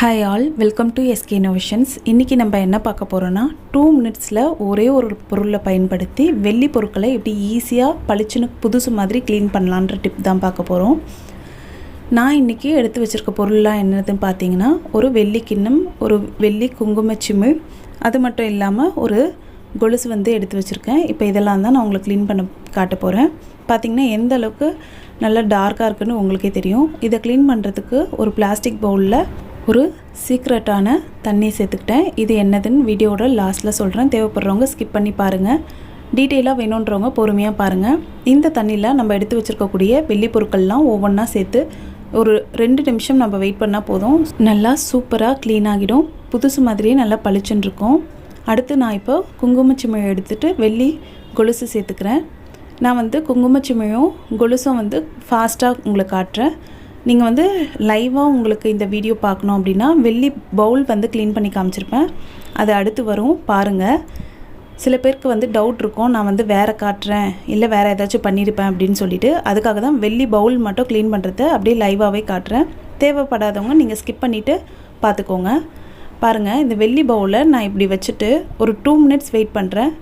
Hi all welcome to SK innovations இன்றைக்கி நம்ம என்ன பார்க்க போகிறோன்னா டூ மினிட்ஸில் ஒரே ஒரு பொருளை பயன்படுத்தி வெள்ளி பொருட்களை எப்படி ஈஸியாக பளிச்சுன்னு புதுசு மாதிரி க்ளீன் பண்ணலான்ற டிப் தான் பார்க்க போகிறோம் நான் இன்றைக்கி எடுத்து வச்சுருக்க பொருள்லாம் என்னதுன்னு பார்த்தீங்கன்னா ஒரு வெள்ளி கிண்ணம் ஒரு வெள்ளி குங்குமச்சிமிழ் அது மட்டும் இல்லாமல் ஒரு கொலுசு வந்து எடுத்து வச்சுருக்கேன். இப்போ இதெல்லாம் தான் நான் உங்களுக்கு க்ளீன் பண்ண காட்ட போகிறேன் பார்த்திங்கன்னா எந்த அளவுக்கு நல்லா டார்க்காக இருக்குன்னு உங்களுக்கே தெரியும். இதை க்ளீன் பண்ணுறதுக்கு ஒரு பிளாஸ்டிக் பவுலில் ஒரு சீக்ரெட்டான தண்ணி சேர்த்துக்கிட்டேன். இது என்னதுன்னு வீடியோட லாஸ்ட்டில் சொல்கிறேன் தேவைப்படுறவங்க ஸ்கிப் பண்ணி பாருங்கள் டீட்டெயிலாக வேணுன்றவங்க பொறுமையாக பாருங்கள் இந்த தண்ணியில் நம்ம எடுத்து வச்சுருக்கக்கூடிய வெள்ளி பொருட்கள்லாம் ஒவ்வொன்றா சேர்த்து ஒரு ரெண்டு நிமிஷம் நம்ம வெயிட் பண்ணால் போதும். நல்லா சூப்பராக க்ளீன் ஆகிடும். புதுசு மாதிரியே நல்லா பளிச்சுன்னு இருக்கும். அடுத்து நான் இப்போ குங்குமச்சிமிழை எடுத்துகிட்டு வெள்ளி கொலுசு சேர்த்துக்கிறேன். நான் வந்து குங்குமச்சிமிழும் கொலுசும் வந்து ஃபாஸ்ட்டாக உங்களுக்கு காட்டுறேன். நீங்கள் வந்து லைவாக உங்களுக்கு இந்த வீடியோ பார்க்கணும் அப்படின்னா வெள்ளி பவுல் வந்து க்ளீன் பண்ணி காமிச்சிருப்பேன். அது அடுத்து வரும். பாருங்கள் சில பேருக்கு வந்து டவுட் இருக்கும். நான் வந்து வேறு காட்டுறேன். இல்லை வேறு ஏதாச்சும் பண்ணியிருப்பேன் அப்படின்னு சொல்லிட்டு. அதுக்காக தான் வெள்ளி பவுல் மட்டும் க்ளீன் பண்ணுறது அப்படியே லைவாகவே காட்டுறேன். தேவைப்படாதவங்க நீங்கள் ஸ்கிப் பண்ணிவிட்டு பார்த்துக்கோங்க. பாருங்கள் இந்த வெள்ளி பவுலை நான் இப்படி வச்சுட்டு ஒரு டூ மினிட்ஸ் வெயிட் பண்ணுறேன்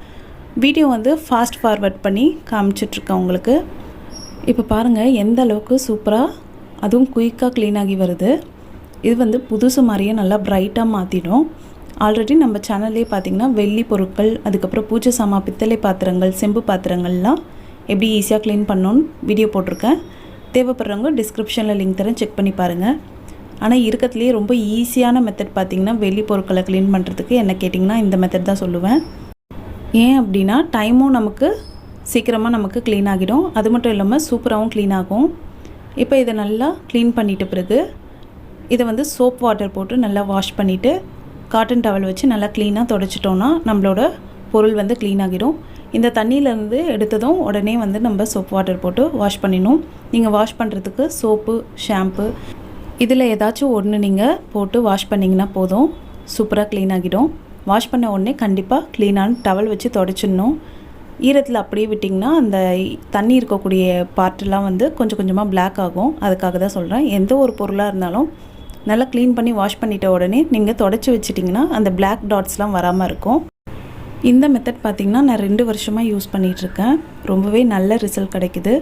வீடியோ வந்து ஃபாஸ்ட் ஃபார்வர்ட் பண்ணி காமிச்சிட்ருக்கேன் உங்களுக்கு. இப்போ பாருங்கள் எந்த அளவுக்கு சூப்பராக அதுவும் குயிக்காக க்ளீன் ஆகி வருது. இது வந்து புதுசு மாதிரியே நல்லா ப்ரைட்டாக மாற்றிடும் ஆல்ரெடி நம்ம சேனல்லே பார்த்திங்கன்னா வெள்ளி பொருட்கள் அதுக்கப்புறம் பூஜை சாமா பித்தளை பாத்திரங்கள் செம்பு பாத்திரங்கள்லாம் எப்படி ஈஸியாக க்ளீன் பண்ணணும்னு வீடியோ போட்டிருக்கேன். தேவைப்படுறவங்க டிஸ்கிரிப்ஷனில் லிங்க் தரேன் செக் பண்ணி பாருங்கள் ஆனால் இருக்கிறதுலேயே ரொம்ப ஈஸியான மெத்தட் பார்த்திங்கன்னா வெள்ளி பொருட்களை க்ளீன் பண்ணுறதுக்கு என்ன கேட்டிங்கன்னா இந்த மெத்தட் தான் சொல்லுவேன். ஏன் அப்படின்னா டைமும் நமக்கு சீக்கிரமாக நமக்கு க்ளீன் ஆகிடும். அது மட்டும் இல்லாமல் சூப்பராகவும் க்ளீன் ஆகும். இப்போ இதை நல்லா க்ளீன் பண்ணிட்ட பிறகு இதை வந்து சோப் வாட்டர் போட்டு நல்லா வாஷ் பண்ணிவிட்டு காட்டன் டவல் வச்சு நல்லா க்ளீனாக தொடச்சிட்டோன்னா நம்மளோட பொருள் வந்து க்ளீன் ஆகிடும் இந்த தண்ணியிலேருந்து எடுத்ததும் உடனே வந்து நம்ம சோப் வாட்டர் போட்டு வாஷ் பண்ணிடணும். நீங்கள் வாஷ் பண்ணுறதுக்கு சோப்பு ஷாம்பு இதில் ஏதாச்சும் ஒன்று நீங்கள் போட்டு வாஷ் பண்ணிங்கன்னா போதும். சூப்பராக க்ளீன் ஆகிடும். வாஷ் பண்ண உடனே கண்டிப்பாக க்ளீனான டவல் வச்சு தொடச்சிடணும். ஈரத்தில் அப்படியே விட்டிங்கன்னா அந்த தண்ணி இருக்கக்கூடிய பார்ட்டெல்லாம் வந்து கொஞ்சம் கொஞ்சமாக பிளாக் ஆகும். அதுக்காக தான் சொல்கிறேன் எந்த ஒரு பொருளாக இருந்தாலும் நல்லா க்ளீன் பண்ணி வாஷ் பண்ணிட்ட உடனே நீங்கள் தொடச்சி வச்சிட்டிங்கன்னா அந்த பிளாக் டாட்ஸ்லாம் வராமல் இருக்கும். இந்த மெத்தட் பார்த்திங்கன்னா நான் ரெண்டு வருஷமாக யூஸ் பண்ணிகிட்ருக்கேன் ரொம்பவே நல்ல ரிசல்ட் கிடைக்குது.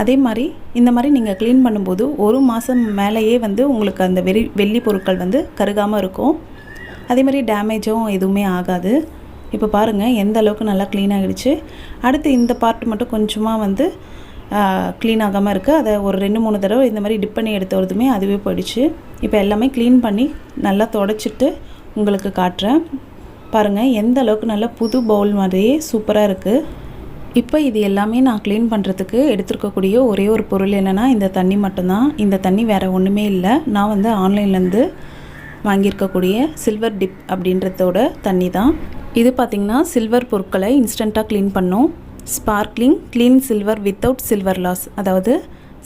அதே மாதிரி இந்த மாதிரி நீங்கள் க்ளீன் பண்ணும்போது ஒரு மாதம் மேலேயே வந்து உங்களுக்கு அந்த வெறி வெள்ளி பொருட்கள் வந்து கருகாமல் இருக்கும். அதே மாதிரி டேமேஜும் எதுவுமே ஆகாது. இப்போ பாருங்கள் எந்த அளவுக்கு நல்லா க்ளீன் ஆகிடுச்சு. அடுத்து இந்த பார்ட் மட்டும் கொஞ்சமாக வந்து க்ளீன் ஆகாமல் இருக்குது அதை ஒரு ரெண்டு மூணு தடவை இந்த மாதிரி டிப் பண்ணி எடுத்தவரதுமே அதுவே போயிடுச்சு. இப்போ எல்லாமே க்ளீன் பண்ணி நல்லா தொடச்சிட்டு உங்களுக்கு காட்டுறேன். பாருங்கள் எந்த அளவுக்கு நல்லா புது பவுல் மாதிரியே சூப்பராக இருக்குது இப்போ இது எல்லாமே நான் க்ளீன் பண்ணுறதுக்கு எடுத்துருக்கக்கூடிய ஒரே ஒரு பொருள் என்னென்னா இந்த தண்ணி மட்டும்தான். இந்த தண்ணி வேறு ஒன்றுமே இல்லை. நான் வந்து ஆன்லைன்லேருந்து வாங்கியிருக்கக்கூடிய சில்வர் டிப் அப்படின்றதோட தண்ணி தான் இது பார்த்திங்கன்னா சில்வர் பொருட்களை இன்ஸ்டண்ட்டாக க்ளீன் பண்ணும். Sparkling clean silver without silver loss அதாவது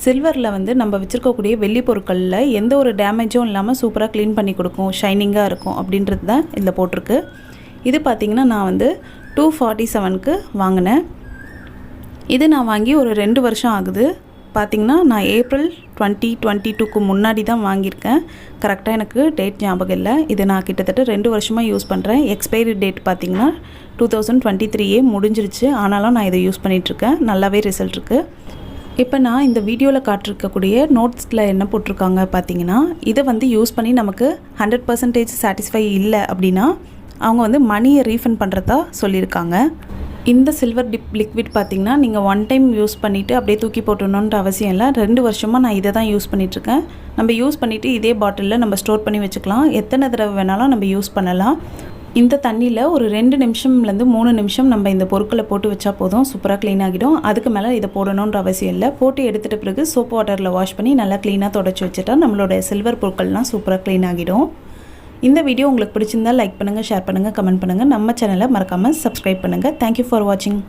சில்வரில் வந்து நம்ம வச்சுருக்கக்கூடிய வெள்ளி பொருட்களில் எந்த ஒரு டேமேஜும் இல்லாமல் சூப்பராக க்ளீன் பண்ணி கொடுக்கும் ஷைனிங்காக இருக்கும் அப்படின்றது தான் இதில் போட்டிருக்கு. இது பார்த்திங்கன்னா நான் வந்து டூ ஃபார்ட்டி செவனுக்கு வாங்கினேன். இது நான் வாங்கி ஒரு ரெண்டு வருஷம் ஆகுது. பார்த்திங்கன்னா நான் ஏப்ரல் டுவெண்ட்டி டுவெண்ட்டி டூக்கு முன்னாடி தான் வாங்கியிருக்கேன். கரெக்டாக எனக்கு டேட் ஞாபகம் இல்லை. இது நான் கிட்டத்தட்ட ரெண்டு வருஷமாக யூஸ் பண்ணுறேன் எக்ஸ்பைரி டேட் பார்த்திங்கன்னா டூ தௌசண்ட் டுவெண்ட்டி த்ரீயே முடிஞ்சிருச்சு. ஆனாலும் நான் இதை யூஸ் பண்ணிகிட்ருக்கேன் நல்லாவே ரிசல்ட் இருக்குது இப்போ நான் இந்த வீடியோவில் காட்டிருக்கக்கூடிய நோட்ஸில் என்ன போட்டிருக்காங்க பார்த்தீங்கன்னா இதை வந்து யூஸ் பண்ணி நமக்கு ஹண்ட்ரட் பர்சன்டேஜ் சாட்டிஸ்ஃபை இல்லை அப்படின்னா அவங்க வந்து மணியை ரீஃபண்ட் பண்ணுறதா சொல்லியிருக்காங்க. இந்த சில்வர் டிப் லிக்விட் பார்த்திங்கன்னா நீங்கள் ஒன் டைம் யூஸ் பண்ணிவிட்டு அப்படியே தூக்கி போட்டணுன்ற அவசியம் இல்லை. ரெண்டு வருஷமாக நான் இதை தான் யூஸ் பண்ணிகிட்ருக்கேன் நம்ம யூஸ் பண்ணிவிட்டு இதே பாட்டிலில் நம்ம ஸ்டோர் பண்ணி வச்சுக்கலாம். எத்தனை தடவை வேணாலும் நம்ம யூஸ் பண்ணலாம். இந்த தண்ணியில் ஒரு ரெண்டு நிமிஷம்லேருந்து மூணு நிமிஷம் நம்ம இந்த பொருட்களை போட்டு வச்சா போதும். சூப்பராக க்ளீன் ஆகிடும். அதுக்கு மேலே இதை போடணுன்ற அவசியம் இல்லை. போட்டு எடுத்துகிட்ட பிறகு சோப்பு வாட்டரில் வாஷ் பண்ணி நல்லா க்ளீனாக தொடச்சி வச்சுட்டா நம்மளோட சில்வர் பொருட்கள்லாம் சூப்பராக க்ளீன் ஆகிடும். இந்த வீடியோ உங்களுக்கு பிடிச்சிருந்தால் லைக் பண்ணுங்கள் ஷேர் பண்ணுங்கள் கமெண்ட் பண்ணுங்கள் நம்ம சேனலை மறக்காமல் சப்ஸ்கிரைப் பண்ணுங்கள் தேங்க்யூ ஃபார் வாட்சிங்